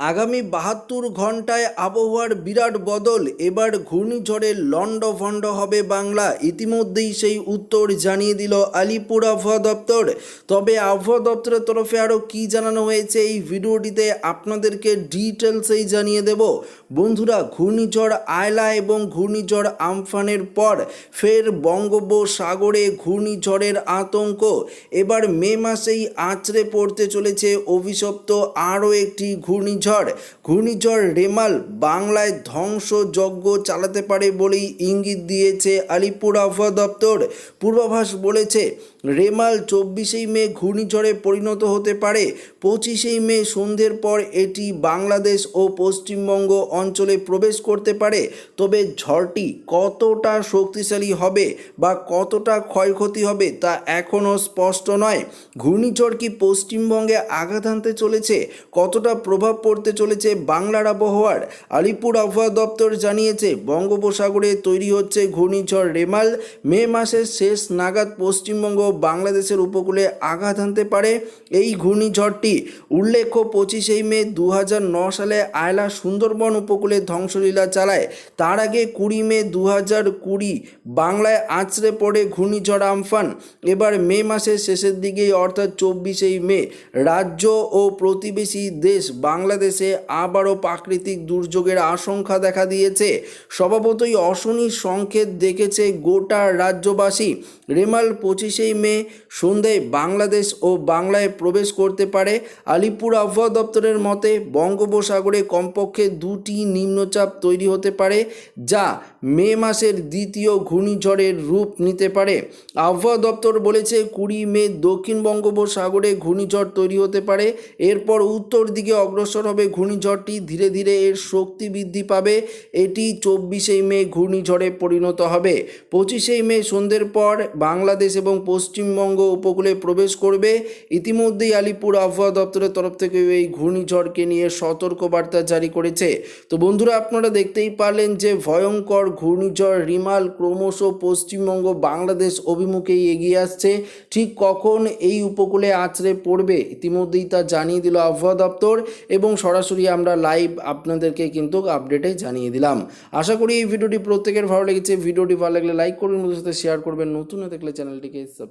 আগামী বাহাত্তর ঘন্টায় আবহাওয়ার বিরাট বদল, এবার ঘূর্ণিঝড়ের লণ্ডভণ্ড হবে বাংলা। ইতিমধ্যেই সেই উত্তর জানিয়ে দিল আলিপুর আবহাওয়া দপ্তর। তবে আবহাওয়া দপ্তরের তরফে আরও কী জানানো হয়েছে এই ভিডিওটিতে আপনাদেরকে ডিটেলসেই জানিয়ে দেব। বন্ধুরা, ঘূর্ণিঝড় আয়লা এবং ঘূর্ণিঝড় আমফানের পর ফের বঙ্গোপসাগরে ঘূর্ণিঝড়ের আতঙ্ক। এবার মে মাসেই আঁচড়ে পড়তে চলেছে অভিশপ্ত আরও একটি ঘূর্ণিঝড়। ঘূর্ণিঝড়। রেমাল বাংলায় ধ্বংসযজ্ঞ চালাতে পারে বলেই ইঙ্গিত দিয়েছে আলিপুর আবহাওয়া দপ্তর। পূর্বাভাস বলেছে রেমাল চব্বিশেই মে ঘূর্ণিঝড়ে পরিণত হতে পারে। পঁচিশেই মে সন্ধ্যের পর এটি বাংলাদেশ ও পশ্চিমবঙ্গ অঞ্চলে প্রবেশ করতে পারে। তবে ঝড়টি কতটা শক্তিশালী হবে বা কতটা ক্ষয়ক্ষতি হবে তা এখনও স্পষ্ট নয়। ঘূর্ণিঝড় কি পশ্চিমবঙ্গে আঘাত আনতে চলেছে? কতটা প্রভাব পড়তে চলেছে বাংলার আবহাওয়ার? আলিপুর আবহাওয়া দপ্তর জানিয়েছে, বঙ্গোপসাগরে তৈরি হচ্ছে ঘূর্ণিঝড় রেমাল। মে মাসের শেষ নাগাদ পশ্চিমবঙ্গ বাংলাদেশের উপকূলে আঘাত আনতে পারে। এই ঘূর্ণিঝড়টি উল্লেখ্য পঁচিশেই মে দু সালে আয়লা সুন্দরবন উপকূলে ধ্বংসলীলা চালায়। তার আগে কুড়ি মে দু কুড়ি বাংলায় আছড়ে পড়ে ঘূর্ণিঝড় আমফান। এবার মে মাসের শেষের দিকেই অর্থাৎ চব্বিশেই মে রাজ্য ও প্রতিবেশী দেশ বাংলাদেশে আবারও প্রাকৃতিক দুর্যোগের আশঙ্কা দেখা দিয়েছে। স্বভাবতই অশনির সংকেত দেখেছে গোটা রাজ্যবাসী। রেমাল পঁচিশেই মে সন্ধ্যায় বাংলাদেশ ও বাংলায় প্রবেশ করতে পারে। আলিপুর আবহাওয়া দপ্তরের মতে, বঙ্গোপসাগরে কমপক্ষে দুটি নিম্নচাপ তৈরি হতে পারে, যা মে মাসের দ্বিতীয় ঘূর্ণিঝড়ের রূপ নিতে পারে। আবহাওয়া দপ্তর বলেছে, কুড়ি মে দক্ষিণ বঙ্গোপসাগরে ঘূর্ণিঝড় তৈরি হতে পারে। এরপর উত্তর দিকে অগ্রসর হবে ঘূর্ণিঝড়টি, ধীরে ধীরে এর শক্তি বৃদ্ধি পাবে। এটি চব্বিশেই মে ঘূর্ণিঝড়ে পরিণত হবে। পঁচিশেই মে সন্ধ্যের পর বাংলাদেশ এবং পশ্চিমবঙ্গ উপকূলে প্রবেশ করবে। ইতিমধ্যেই আলিপুর আবহাওয়া দপ্তরের তরফ থেকে এই ঘূর্ণিঝড়কে নিয়ে সতর্কবার্তা জারি করেছে। তো বন্ধুরা, আপনারা দেখতেই পারলেন যে ভয়ঙ্কর ঘূর্ণিঝড় রিমাল ক্রমশ পশ্চিমবঙ্গ বাংলাদেশ অভিমুখেই এগিয়ে আসছে। ঠিক কখন এই উপকূলে আছড়ে পড়বে ইতিমধ্যেই তা জানিয়ে দিল আবহাওয়া দপ্তর এবং সরাসরি আমরা লাইভ আপনাদেরকে কিন্তু আপডেটে জানিয়ে দিলাম। আশা করি এই ভিডিওটি প্রত্যেকের ভালো লেগেছে। ভিডিওটি ভালো লাগলে লাইক করবেন সাথে শেয়ার করবেন। নতুন থাকলে চ্যানেলটিকে